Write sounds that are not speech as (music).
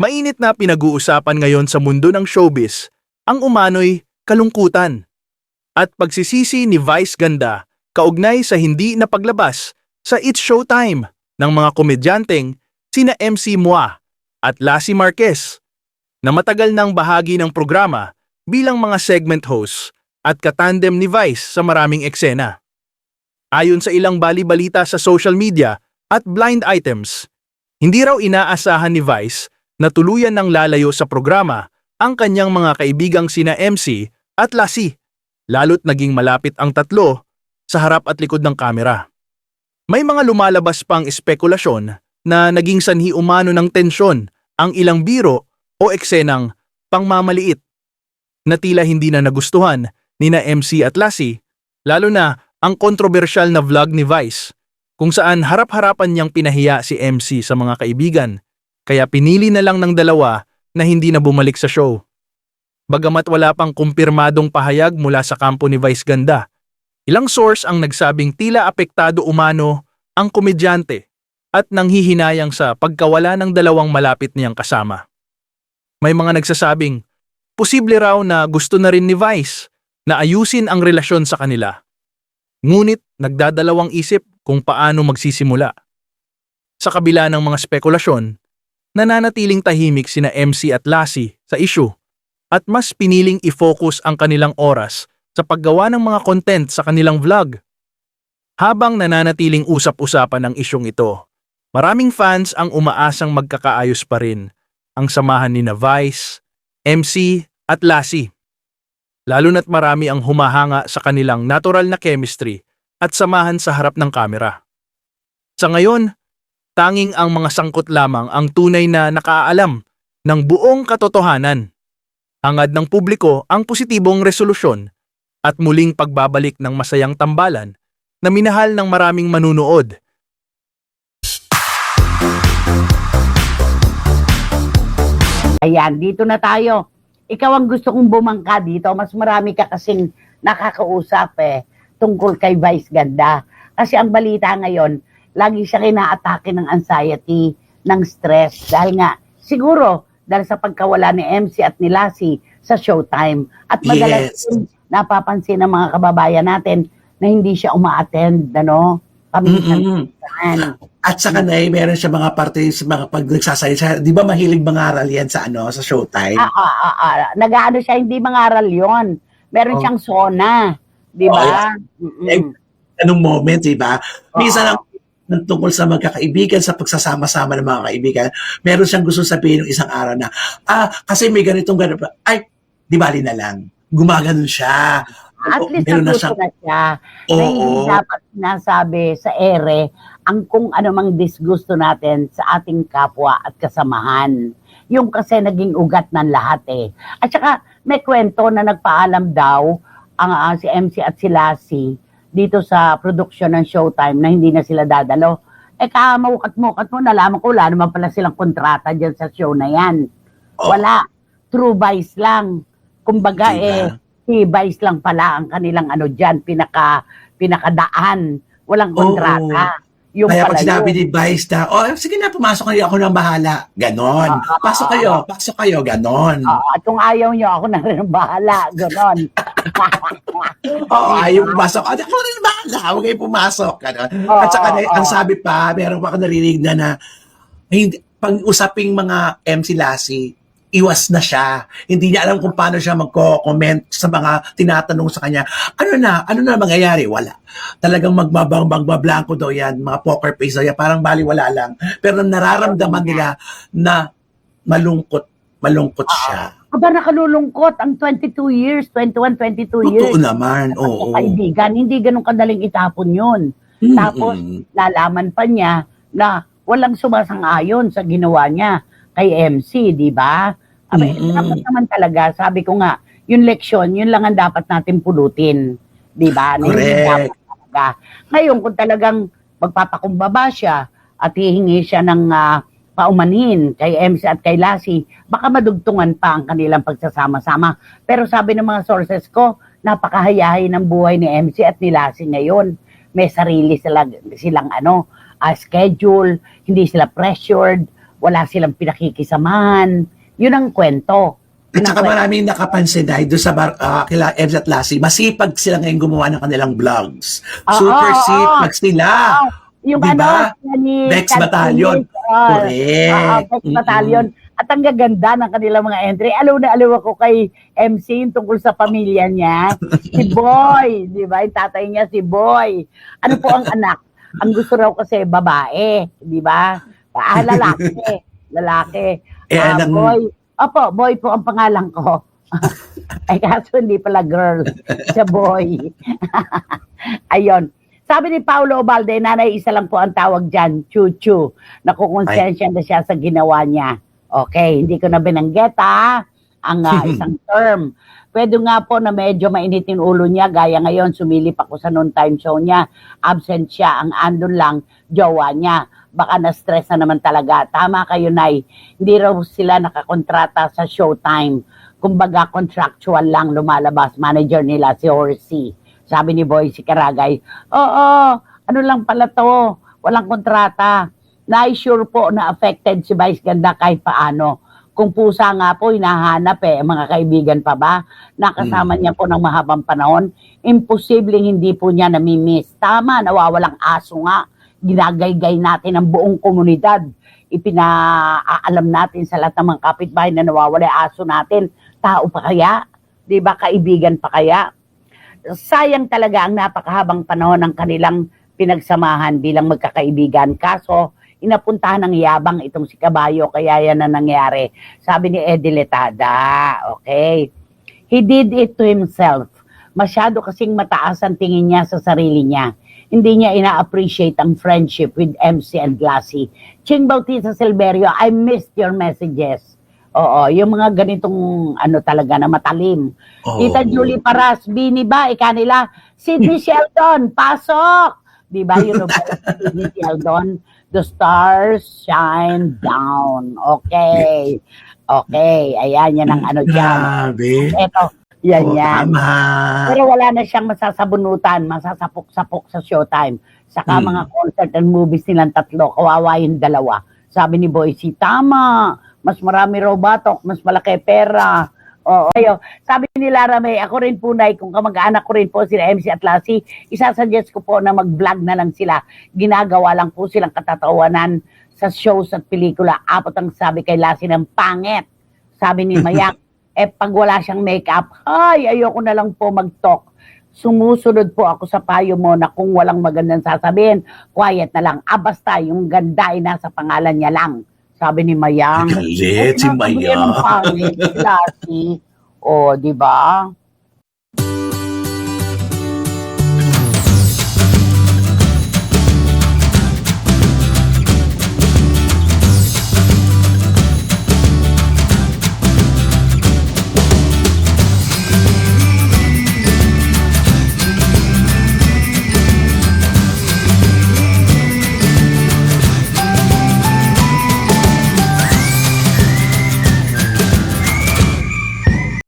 Mainit na pinag-uusapan ngayon sa mundo ng showbiz ang umano'y kalungkutan at pagsisisi ni Vice Ganda kaugnay sa hindi na paglabas sa It's Showtime ng mga komedyanteng sina MC Mua at Lassie Marquez na matagal ng bahagi ng programa bilang mga segment hosts at katandem ni Vice sa maraming eksena. Ayon sa ilang bali-balita sa social media at blind items, hindi raw inaasahan ni Vice na tuluyan ng lalayo sa programa ang kanyang mga kaibigang sina MC at Lassie, lalo't naging malapit ang tatlo sa harap at likod ng kamera. May mga lumalabas pang espekulasyon na naging sanhi umano ng tensyon ang ilang biro o eksenang pangmamaliit na tila hindi na nagustuhan ni na MC at Lassie, lalo na ang kontrobersyal na vlog ni Vice kung saan harap-harapan niyang pinahiya si MC sa mga kaibigan kaya pinili na lang ng dalawa na hindi na bumalik sa show. Bagamat wala pang kumpirmadong pahayag mula sa kampo ni Vice Ganda, ilang source ang nagsabing tila apektado umano ang komedyante at nanghihinayang sa pagkawala ng dalawang malapit niyang kasama. May mga nagsasabing, posible raw na gusto na rin ni Vice na ayusin ang relasyon sa kanila. Ngunit nagdadalawang isip kung paano magsisimula. Sa kabila ng mga spekulasyon, nananatiling tahimik sina MC at Lassie sa issue at mas piniling i-focus ang kanilang oras sa paggawa ng mga content sa kanilang vlog. Habang nananatiling usap-usapan ang isyong ito, maraming fans ang umaasang magkakaayos pa rin ang samahan ni Vice, MC at Lassie. Lalo na't marami ang humahanga sa kanilang natural na chemistry at samahan sa harap ng kamera. Sa ngayon, tanging ang mga sangkot lamang ang tunay na nakaalam ng buong katotohanan. Hangad ng publiko ang positibong resolusyon at muling pagbabalik ng masayang tambalan na minahal ng maraming manunood. Ayan, dito na tayo. Ikaw ang gusto kong bumangka dito. Mas marami ka kasing nakakausap eh, tungkol kay Vice Ganda. Kasi ang balita ngayon, lagi siya kinaatake ng anxiety, ng stress. Dahil nga, siguro, dahil sa pagkawala ni MC at ni Lassie sa showtime. At madalas Yes. din napapansin ng mga kababayan natin na hindi siya uma-attend, ano? Paminsan. Mm-mm. At saka na eh, meron siya mga parte sa mga pag nagsasalita. Di ba mahilig mangaral yan sa ano sa Showtime? Ah, ah, ah, ah. Nag-ano siya, hindi mangaral yon. Meron Oh. siyang sona. Di ba? Mm-mm. Eh, Anong moment, di ba? Minsan Oo. ang ng tungkol sa magkakaibigan, sa pagsasama-sama ng mga kaibigan, meron siyang gusto sabihin ng isang araw na, ah, kasi may ganitong ganito. Ay, di bali na lang. Gumaganon siya. At least meron na siyang, na siya na hindi oo, dapat sinasabi sa ere ang kung anumang disgusto natin sa ating kapwa at kasamahan. Yung kasi naging ugat ng lahat eh. At saka may kwento na nagpaalam daw ang ah, si MC at si Lassie dito sa production ng Showtime na hindi na sila dadalo. Eh kamamukat-mukat mo, nalaman ko wala naman pala silang kontrata dyan sa show na yan. Oo. Wala. True vice lang. Kumbaga Diba? eh, si Vice lang pala ang kanilang ano dyan, pinaka, pinakadaan. Walang kontrata. Yung Kaya pag sinabi yun. ni Vice na, oh, sige na, pumasok kayo, ako nang bahala. Ganon. Ah, ah, Pasok ah, kayo, pasok kayo, ganon. Oo, at kung ayaw nyo, ako na rin bahala. Ganon. (laughs) Oo, ayaw pumasok. Ah, ako rin bahala, huwag kayo pumasok. Oo, At saka, ang sabi pa, meron pa ako narinig na na, hindi, pag usaping mga MC Lassie, iwas na siya. Hindi niya alam kung paano siya magko-comment sa mga tinatanong sa kanya. Ano na? Ano na mangyayari? Wala. Talagang magbabang magbablanko daw yan. Mga poker face daw yan. Parang baliwala lang. Pero nararamdaman nila na malungkot. Malungkot siya. Aba, nakalulungkot ang 22 years, 21, 22 years. Totoo naman. Oo. Kaibigan, hindi ganun kadaling itapon yun. Mm-mm. Tapos, Lalaman pa niya na walang sumasang-ayon sa ginawa niya kay MC, di ba? Abay, Mm-mm. dapat naman talaga, sabi ko nga, yung leksyon, yun lang ang dapat natin pulutin. Di ba? Correct. Ngayon, kung talagang magpapakumbaba siya at hihingi siya ng ah, paumanhin kay MC at kay Lassie, baka madugtungan pa ang kanilang pagsasama-sama. Pero sabi ng mga sources ko, napakahayahay ng buhay ni MC at ni Lassie ngayon. May sarili sila, silang ano, ah, schedule, hindi sila pressured, wala silang pinakikisamahan. Yun ang kwento. At saka maraming nakapansin dahil doon sa bar, ah, kila Ed at Lassie, masipag sila ngayon gumawa ng kanilang vlogs. Oo, Super oo, sipag sila. Ah, yung Diba? ano, ni Bex Battalion. Correct. Ah, Bex. Battalion. At ang gaganda ng kanilang mga entry. Alaw na alaw ako kay MC yung tungkol sa pamilya niya. (laughs) Si Boy, di ba? Yung tatay niya si Boy. Ano po ang anak? Ang gusto raw kasi babae, di ba? Ah, lalaki. (laughs) lalaki. Eh, Ah, anong- Boy. Opo, Boy po ang pangalan ko. (laughs) Ay, kaso hindi pala girl. Siya boy. Ayon. Sabi ni Paulo Obalde, nanay, isa lang po ang tawag dyan, chuchu. Nakukonsensya na siya sa ginawa niya. Okay, hindi ko na binanggit ha, ang ah, (laughs) isang term. Pwede nga po na medyo mainit yung ulo niya, gaya ngayon, sumilip ako sa noon time show niya. Absent siya, ang andun lang, jowa niya. Baka na-stress na naman talaga. Tama kayo, Nay. Hindi raw sila nakakontrata sa showtime. Kumbaga, contractual lang lumalabas. Manager nila, si Horsey. Sabi ni Boy si Karagay, Oo, ano lang pala to, walang kontrata. Na-sure po na affected si Vice Ganda kahit paano. Kung pusa nga po, hinahanap eh, mga kaibigan pa ba? Nakasama niya po ng mahabang panahon. Imposibleng hindi po niya namimiss. Tama, nawawalang aso nga. Ginagaygay natin ang buong komunidad. Ipinaalam natin sa lahat ng mga kapitbahay na nawawala aso natin. Tao pa kaya? Di ba kaibigan pa kaya? Sayang talaga ang napakahabang panahon ng kanilang pinagsamahan bilang magkakaibigan. Kaso, inapuntahan ng yabang itong si Kabayo, kaya yan na nangyari. Sabi ni Eddie Letada, okay? He did it to himself. Masyado kasing mataas ang tingin niya sa sarili niya. Hindi niya ina-appreciate ang friendship with MC and Lassie. Ching Bautista Silverio, I missed your messages. Oo, yung mga ganitong ano talaga na matalim. Oh. Tita Julie Paras, Bini ba, ika nila, Sidney (laughs) Sheldon, pasok! Di ba, yun ba, (laughs) Sidney Sheldon, the stars shine down. Okay. Okay, ayan, yan ang ano dyan. Grabe. Eto, yan Oh, yan. Tama. Pero wala na siyang masasabunutan, masasapok-sapok sa showtime. Saka Hmm. mga concert and movies nilang tatlo, kawawa yung dalawa. Sabi ni Boycie, tama, mas marami raw batok, mas malaki pera. Oo, ayo. Sabi ni Lara May, ako rin po, Nay, kung kamag-anak ko rin po sila MC at Lassie, isasuggest ko po na mag-vlog na lang sila. Ginagawa lang po silang katatawanan sa shows at pelikula. Apat ang sabi kay Lassie ng pangit. Sabi ni Mayak, (laughs) eh pag wala siyang makeup, ay, ayoko na lang po mag-talk. Sumusunod po ako sa payo mo na kung walang magandang sasabihin, quiet na lang. Ah, basta, yung ganda ay nasa pangalan niya lang. Sabi ni Mayang. Galit si Huwag na sabihin ng Maya. pangit, Lassie. O, di ba?